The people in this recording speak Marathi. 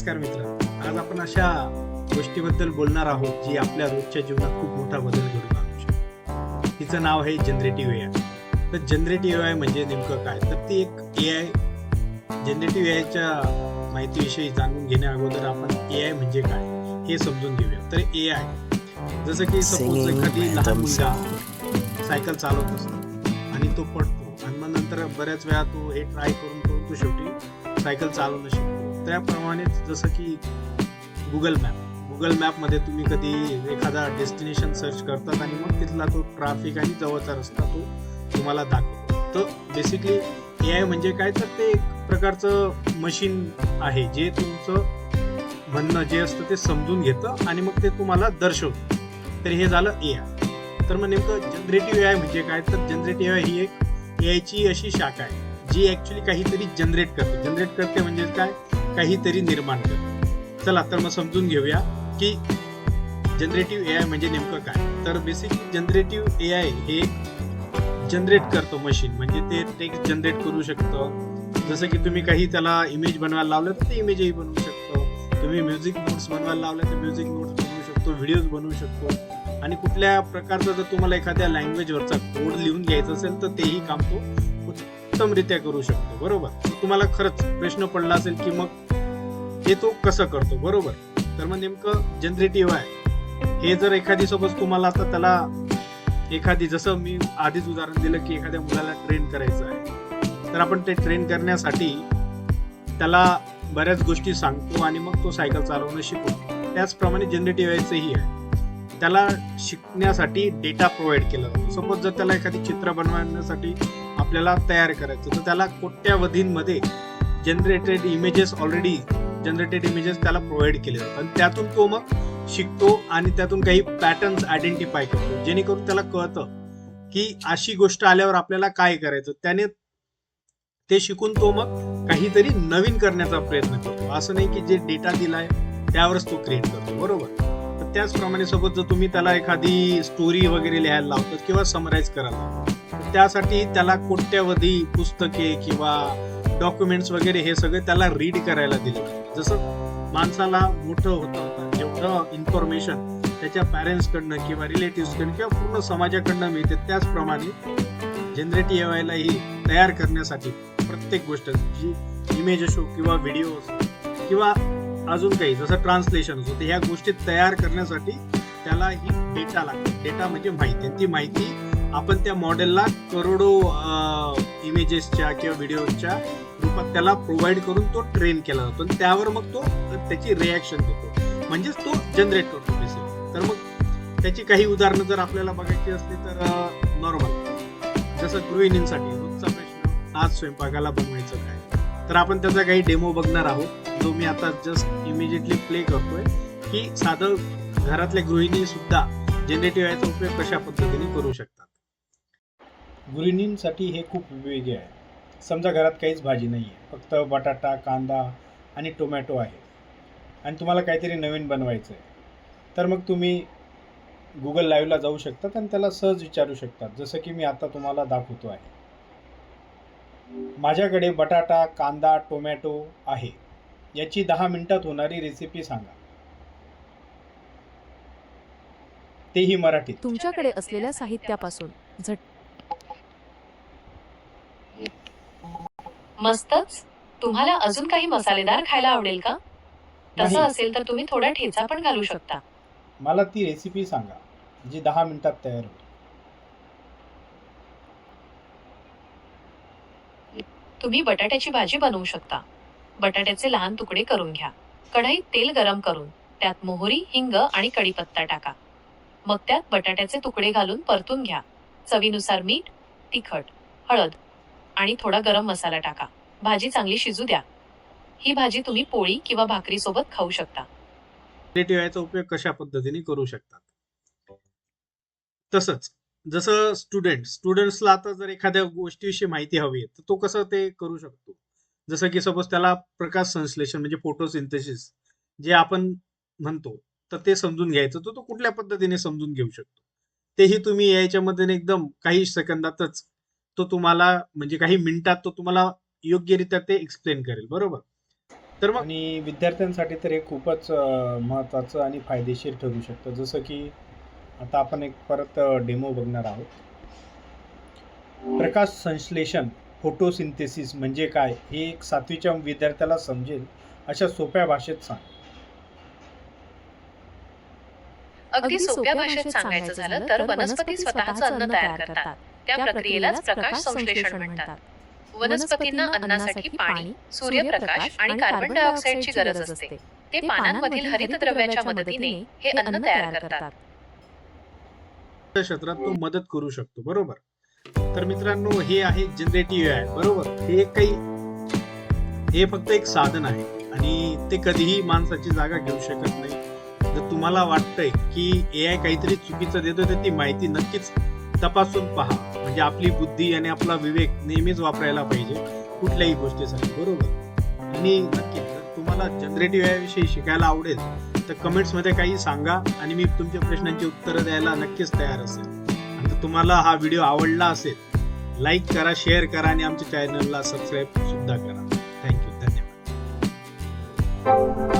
नमस्कार मित्र. आज आपण अशा गोष्टीबद्दल बोलणार आहोत जी आपल्या रोजच्या जीवनात खूप मोठा बदल घडून आणू शकते. तिचं नाव आहे जनरेटिव्ह ए आय. तर जनरेटिव्ह ए आय म्हणजे नेमकं काय? तर ती एक ए आय जनरेटिव्ह ए आयच्या माहितीविषयी जाणून घेण्या अगोदर आपण ए आय म्हणजे काय हे समजून घेऊया. तर ए आय जसं की सपोज एखादी लहान मुलगा सायकल चालवत असतो आणि तो पडतो. आणि मग नंतर बऱ्याच वेळा तो हे ट्राय करून करून तो शेवटी सायकल चालवणं शिकतो. त्याप्रमाणेच जसं की गुगल मॅप गुगल मॅपमध्ये तुम्ही कधी एखादा डेस्टिनेशन सर्च करतात आणि मग तिथला तो ट्रॅफिक आणि जवळचा रस्ता तो तुम्हाला दाखवतो. तर बेसिकली ए आय म्हणजे काय? तर ते एक प्रकारचं मशीन आहे जे तुमचं म्हणणं जे असतं ते समजून घेतं आणि मग ते तुम्हाला दर्शवतं. तर हे झालं ए आय तर मग नेमकं जनरेटिव्ह ए आय म्हणजे काय? तर जनरेटिव्ह ए आय ही एक ए आयची अशी शाखा आहे जी ॲक्च्युली काहीतरी जनरेट करते. जनरेट करते म्हणजे काय? काहीतरी निर्माण करते चला तर मग समजून घेऊया की जनरेटिव्ह ए आय म्हणजे नेमकं काय? तर बेसिकली जनरेटिव्ह ए आय हे जनरेट करतो मशीन म्हणजे ते टेक्स्ट जनरेट करू शकतं. जसं की तुम्ही काही त्याला इमेज बनवायला लावलं तर ते इमेजही बनवू शकतो. तुम्ही म्युझिक नोट्स बनवायला लावलं तर म्युझिक नोट्स बनवू शकतो व्हिडिओज बनवू शकतो. आणि कुठल्या प्रकारचा जर तुम्हाला एखाद्या लँग्वेजवरचा कोड लिहून घ्यायचा असेल तर तेही काम तो उत्तमरित्या करू शकतो. बरोबर? तुम्हाला खरंच प्रश्न पडला असेल की मग हे तो कसं करतो? बरोबर? तर मग नेमकं जनरेटिव्ह आहे. हे जर एखादी सोबत तुम्हाला आता त्याला एखादी जसं मी आधीच उदाहरण दिलं की एखाद्या मुलाला ट्रेन करायचं आहे. तर आपण ते ट्रेन करण्यासाठी त्याला बऱ्याच गोष्टी सांगतो आणि मग तो सायकल चालवणं शिकतो. त्याचप्रमाणे जनरेटिव्ह यायचंही आहे. त्याला शिकण्यासाठी डेटा प्रोव्हाइड केला जातो. सपोज जर त्याला एखादी चित्र बनवण्यासाठी आपल्याला तयार करायचं तर त्याला कोट्यावधींमध्ये generated images already generated images त्याला प्रोव्हाइड केले जातात. आणि त्यातून तो मग शिकतो आणि त्यातून काही पॅटर्न्स आयडेंटिफाय करतो. जेणेकरून त्याला कळतं की अशी गोष्ट आल्यावर आपल्याला काय करायचं? त्याने ते शिकून तो मग काहीतरी नवीन करण्याचा प्रयत्न करतो. असं नाही की जे डेटा दिलाय त्यावरच तो क्रिएट करतो. बरोबर? तर त्याचप्रमाणे सोबत जर तुम्ही त्याला एखादी स्टोरी वगैरे लिहायला लावतात किंवा समराईज करायला तर त्यासाठी त्याला कोट्यावधी पुस्तके किंवा डॉक्युमेंट्स वगैरे हे सगळे त्याला रीड करायला दिले जसं माणसाला मोठं होतं जेवढं इन्फॉर्मेशन त्याच्या पॅरेंट्स कडनं किंवा रिलेटिव्सकडनं किंवा पूर्ण समाजाकडनं मिळते त्याचप्रमाणे जनरेटिव्ह एआयला ही तयार करण्यासाठी प्रत्येक गोष्ट जी इमेज असो किंवा व्हिडिओ असो किंवा अजून काही जसं ट्रान्सलेशन असो तर ह्या गोष्टी तयार करण्यासाठी त्याला ही डेटा लागते. डेटा म्हणजे माहिती आणि ती माहिती आपण त्या मॉडेलला करोडो इमेजेसच्या किंवा व्हिडिओच्या रूपात त्याला प्रोव्हाइड करून तो ट्रेन केला जातो. आणि त्यावर मग तो त्याची रिॲक्शन देतो. म्हणजेच तो जनरेट करतो बेसिक तर मग त्याची काही उदाहरणं जर आपल्याला बघायची असली तर नॉर्मल जसं गृहिणींसाठी रोजचा प्रश्न आज स्वयंपाकाला बनवायचं काय? तर आपण त्याचा काही डेमो बघणार आहोत जो मी आता जस्ट इमिजिएटली प्ले करतोय की साधं घरातल्या गृहिणी सुद्धा जनरेटिव्ह याचा उपयोग कशा पद्धतीने करू शकतात. गृहिणींसाठी हे खूप वेगळे आहे. समजा घरात काहीच भाजी नाही आहे फक्त बटाटा कांदा आणि टोमॅटो आहे. आणि तुम्हाला काहीतरी नवीन बनवायचं आहे तर मग तुम्ही गुगल लाईव्हला जाऊ शकतात आणि त्याला सहज विचारू शकतात. जसं की मी आता तुम्हाला दाखवतो आहे. माझ्याकडे बटाटा कांदा टोमॅटो आहे. याची दहा मिनिटात होणारी रेसिपी सांगा. तेही मराठीत. तुमच्याकडे असलेल्या साहित्यापासून झट मस्तच. तुम्हाला अजून काही मसालेदार खायला आवडेल का? तसं नाही. असेल तर तुम्ही थोडा ठेचा पण घालू शकता. मला ती रेसिपी सांगा जी दहा मिनिटात तयार होईल. तुम्ही बटाट्याची भाजी बनवू शकता. बटाट्याचे लहान तुकडे करून घ्या. कढईत तेल गरम करून त्यात मोहरी हिंग आणि कढीपत्ता टाका. मग त्यात बटाट्याचे तुकडे घालून परतून घ्या. चवीनुसार मीठ तिखट हळद आणि थोडा गरम मसाला टाका. भाजी चांगली शिजू द्या. ही भाजी तुम्ही पोळी किंवा भाकरी सोबत खाऊ शकता. याचा उपयोग कशा पद्धतीने करू शकतात? तसंच जसं स्टुडंट स्टुडंट्सला आता जर एखाद्या गोष्टीविषयी माहिती हवी आहे तर तो कसं ते करू शकतो? जसं की सपोज त्याला प्रकाश संश्लेषण म्हणजे फोटोसिंथेसिस जे आपण म्हणतो तर ते समजून घ्यायचं तर तो कुठल्या पद्धतीने समजून घेऊ शकतो? तेही तुम्ही याच्यामध्ये एकदम काही सेकंदातच तो तुम्हाला म्हणजे काही मिनिटात तो तुम्हाला योग्यरित्या ते एक्सप्लेन करेल बरोबर? तर मग आणि विद्यार्थ्यांसाठी तर हे खूपच महत्त्वाचं आणि फायदेशीर ठरू शकतं. जसं की आता आपण एक परत डेमो बघणार आहोत. प्रकाश संश्लेषण फोटोसिंथेसिस म्हणजे काय? हे एक सातवीच्या विद्यार्थ्याला समजेल. अशा सोप्या भाषेत सांग. अगदी सोप्या भाषेत सांगायचं झालं तर वनस्पती स्वतःचं अन्न तयार करतात. त्या प्रक्रियेलाच प्रकाश संश्लेषण म्हणतात. वनस्पतींना अन्नासाठी पाणी सूर्यप्रकाश आणि कार्बन डायऑक्साईडची गरज असते. ते पानांमधील हरितद्रव्याच्या मदतीने हे अन्न तयार करतात. क्षेत्रात तो मदत करू शकतो बरोबर? तर मित्रांनो हे आहे जनरेटिव्ह आहे बरोबर? हे काही हे फक्त एक साधन आहे आणि ते कधीही माणसाची जागा घेऊ शकत नाही. जर तुम्हाला वाटतंय की ए आय काहीतरी चुकीचं देतो तर ती माहिती नक्कीच तपासून पहा. म्हणजे आपली बुद्धी आणि आपला विवेक नेहमीच वापरायला पाहिजे कुठल्याही गोष्टीसाठी. बरोबर? आणि नक्की जर तुम्हाला जनरेटिव्ह याविषयी शिकायला आवडेल तर कमेंट्समध्ये काही सांगा आणि मी तुमच्या प्रश्नांची उत्तरं द्यायला नक्कीच तयार असेल. आणि तुम्हाला हा व्हिडिओ आवडला असेल लाईक करा शेअर करा आणि आमच्या चॅनलला सबस्क्राईब सुद्धा करा. थँक्यू धन्यवाद.